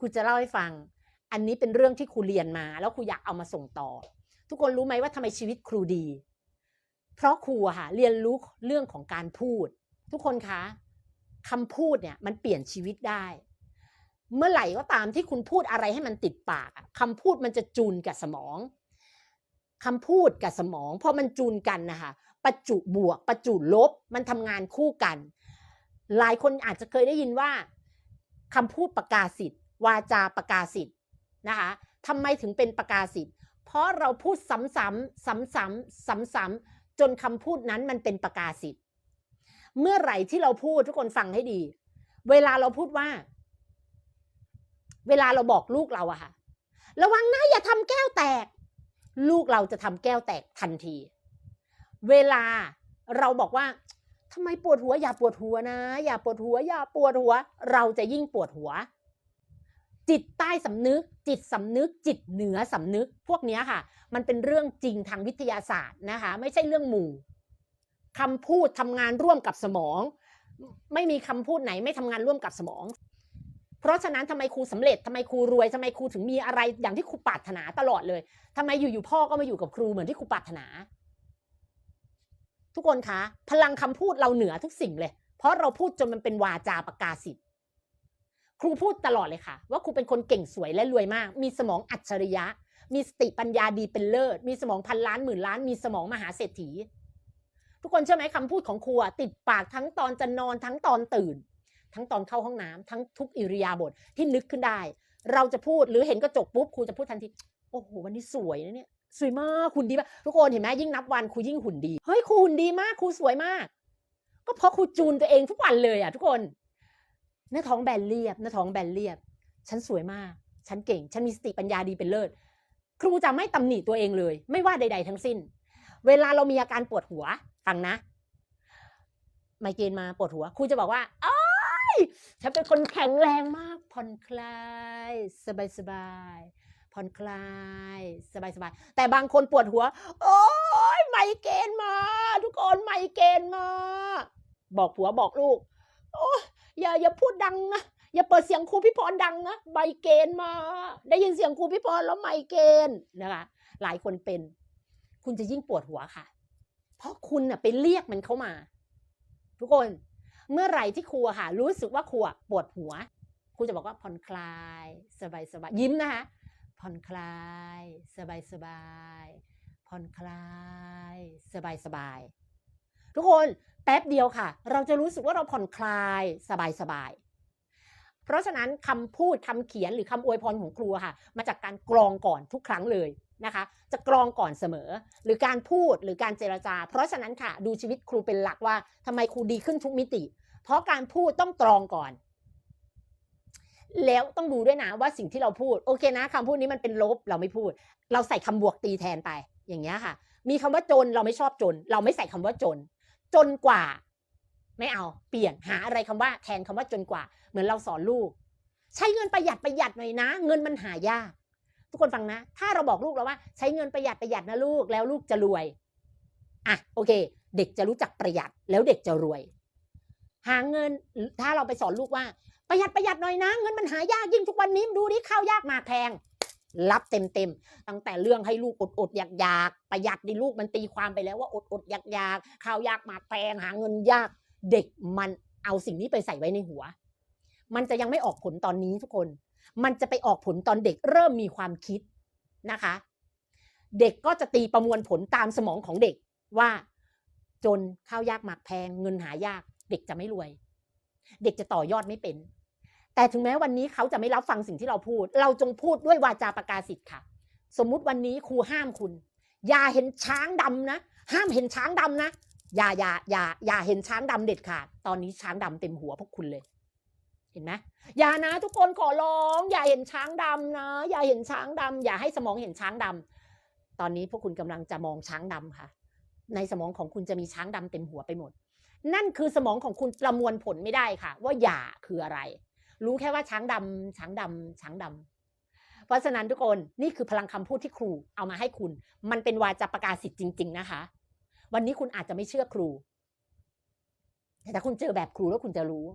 ครูจะเล่าให้ฟัง อันนี้เป็นเรื่องที่ครูเรียนมา แล้วครูอยากเอามาส่งต่อ ทุกคนรู้ไหมว่าทำไมชีวิตครูดี เพราะครูอะค่ะเรียนรู้เรื่องของการพูด ทุกคนคะคำพูดเนี่ยมันเปลี่ยนชีวิตได้ เมื่อไหร่ก็ตามที่คุณพูดอะไรให้มันติดปากอะคำพูดมันจะจูนกับสมองคำพูดกับสมองพอมันจูนกันนะคะประจุบวก ประจุลบ มันทำงานคู่กัน หลายคนอาจจะเคยได้ยินว่าคำพูดประกาศสิทธิ์ วาจาประกาศสิทธ์นะคะทำไมถึงเป็นประกาศสิทธ์เพราะเราพูดซ้ำๆซ้ำๆซ้ำๆจนคำพูดนั้นมันเป็นประกาศสิทธ์เมื่อไหร่ที่เราพูดทุกคนฟังให้ดี เวลาเราพูดว่า เวลาเราบอกลูกเราอะค่ะ ระวังนะอย่าทำแก้วแตก ลูกเราจะทำแก้วแตกทันที เวลาเราบอกว่าทำไมปวดหัว อย่าปวดหัวนะ อย่าปวดหัว อย่าปวดหัว เราจะยิ่งปวดหัว จิตใต้สำนึก จิตสำนึก จิตเหนือสำนึก พวกนี้ค่ะ มันเป็นเรื่องจริงทางวิทยาศาสตร์นะคะ ไม่ใช่เรื่องหมู่คำพูดทำงานร่วมกับสมอง ไม่มีคำพูดไหนไม่ทำงานร่วมกับสมอง เพราะฉะนั้นทำไมครูสำเร็จทำไมครูรวยทำไมครูถึงมีอะไรอย่างที่ครูปรารถนาตลอดเลยทำไมอยู่ๆพ่อก็มาอยู่กับครูเหมือนที่ครูปรารถนา ทุกคนคะ พลังคำพูดเราเหนือทุกสิ่งเลย เพราะเราพูดจนมันเป็นวาจาประกาศสิทธิ ครูพูดตลอดเลยค่ะ ว่าครูเป็นคนเก่งสวยและรวยมาก มีสมองอัจฉริยะ มีสติปัญญาดีเป็นเลิศ มีสมองพันล้านหมื่นล้าน มีสมองมหาเศรษฐี ทุกคนเชื่อไหมคำพูดของครูอะติดปากทั้งตอนจะนอนทั้งตอนตื่น ทั้งตอนเข้าห้องน้ำทั้งทุกอิริยาบถที่นึกขึ้นได้ เราจะพูดหรือเห็นกระจกปุ๊บครูจะพูดทันทีโอ้โหวันนี้สวยนะเนี่ยสวยมากหุ่นดีมากทุกคนเห็นไหมยิ่งนับวันครูยิ่งหุ่นดีเฮ้ยครูหุ่นดีมากครูสวยมาก ก็เพราะครูจูนตัวเองทุกวันเลยอะทุกคน หน้าท้องแบนเรียบ หน้าท้องแบนเรียบ ฉันสวยมาก ฉันเก่ง ฉันมีสติปัญญาดีเป็นเลิศ ครูจะไม่ตำหนิตัวเองเลย ไม่ว่าใด ๆ ทั้งสิ้น เวลาเรามีอาการปวดหัว ฟังนะ ไมเกรนมาปวดหัว ครูจะบอกว่าโอ้ยฉันเป็นคนแข็งแรงมาก ผ่อนคลาย สบายสบายๆผ่อนคลาย สบายสบายๆแต่บางคนปวดหัว โอ้ยไมเกรนมา ทุกคนไมเกรนมา บอกผัวบอกลูก โอ้ย อย่าอย่าพูดดังนะอย่าเปิดเสียงครูพี่พรดังนะไมเกรนมา ได้ยินเสียงครูพี่พรแล้วไมเกรนนะคะหลายคนเป็น คุณจะยิ่งปวดหัวค่ะ เพราะคุณน่ะไปเรียกมันเข้ามา ทุกคนเมื่อไหร่ที่ครูค่ะ รู้สึกว่าครูปวดหัวครูจะบอกว่าผ่อนคลาย สบายสบายยิ้มนะคะผ่อนคลาย สบายสบายผ่อนคลาย สบายสบายทุกคนแป๊บเดียวค่ะ เราจะรู้สึกว่าเราผ่อนคลายสบายสบาย เพราะฉะนั้นคำพูดคำเขียนหรือคำอวยพรของครูค่ะ มาจากการกรองก่อนทุกครั้งเลยนะคะ จะกรองก่อนเสมอ หรือการพูดหรือการเจรจา เพราะฉะนั้นค่ะดูชีวิตครูเป็นหลักว่าทำไมครูดีขึ้นทุกมิติ เพราะการพูดต้องตรองก่อนแล้วต้องดูด้วยนะว่าสิ่งที่เราพูด โอเคนะคำพูดนี้มันเป็นลบเราไม่พูด เราใส่คำบวกตีแทนไปอย่างเงี้ยค่ะ มีคำว่าจนเราไม่ชอบจน เราไม่ใส่คำว่าจน จนกว่า ไม่เอา เปลี่ยนหาอะไรคำว่า แทนคำว่าจนกว่า เหมือนเราสอนลูก ใช้เงินประหยัดประหยัดหน่อยนะ เงินมันหายาก ทุกคนฟังนะ ถ้าเราบอกลูกเราว่า ใช้เงินประหยัดประหยัดนะลูกแล้วลูกจะรวยอะโอเค เด็กจะรู้จักประหยัดแล้วเด็กจะรวย หาเงินถ้าเราไปสอนลูกว่า ประหยัดประหยัดหน่อยนะ เงินมันหายากยิ่งทุกวันนี้ดูดิข้าวยากหมากแพง รับเต็มเต็มๆ ตั้งแต่เรื่องให้ลูกอดอดอยากอยากๆประหยัดดิลูกมันตีความไปแล้วว่าอดอดอยากอยากๆข้าวยากหมากแพงหาเงินยากเด็กมันเอาสิ่งนี้ไปใส่ไว้ในหัว มันจะยังไม่ออกผลตอนนี้ทุกคน มันจะไปออกผลตอนเด็กเริ่มมีความคิดนะคะ เด็กก็จะตีประมวลผลตามสมองของเด็กว่า จนข้าวยากหมากแพง เงินหายาก เด็กจะไม่รวย เด็กจะต่อยอดไม่เป็น แต่ถึงแม้วันนี้เขาจะไม่รับฟังสิ่งที่เราพูด เราจงพูดด้วยวาจาประกาศสิทธิ์ค่ะ สมมุติวันนี้ครูห้ามคุณ อย่าเห็นช้างดำนะ ห้ามเห็นช้างดำนะ อย่าอย่าอย่าอย่าเห็นช้างดำเด็ดขาด ตอนนี้ช้างดำเต็มหัวพวกคุณเลย เห็นไหมอย่านะทุกคนขอร้อง อย่าเห็นช้างดำนะ อย่าเห็นช้างดำอย่าให้สมองเห็นช้างดำตอนนี้พวกคุณกำลังจะมองช้างดำค่ะ ในสมองของคุณจะมีช้างดำเต็มหัวไปหมด นั่นคือสมองของคุณประมวลผลไม่ได้ค่ะ ว่าอย่าคืออะไร รู้แค่ว่าช้างดำช้างดำช้างดำเพราะฉะนั้นทุกคนนี่คือพลังคำพูดที่ครูเอามาให้คุณ มันเป็นวาจาประกาศสิทธิ์จริง ๆ นะคะ วันนี้คุณอาจจะไม่เชื่อครู แต่ถ้าคุณเจอแบบครูแล้วคุณจะรู้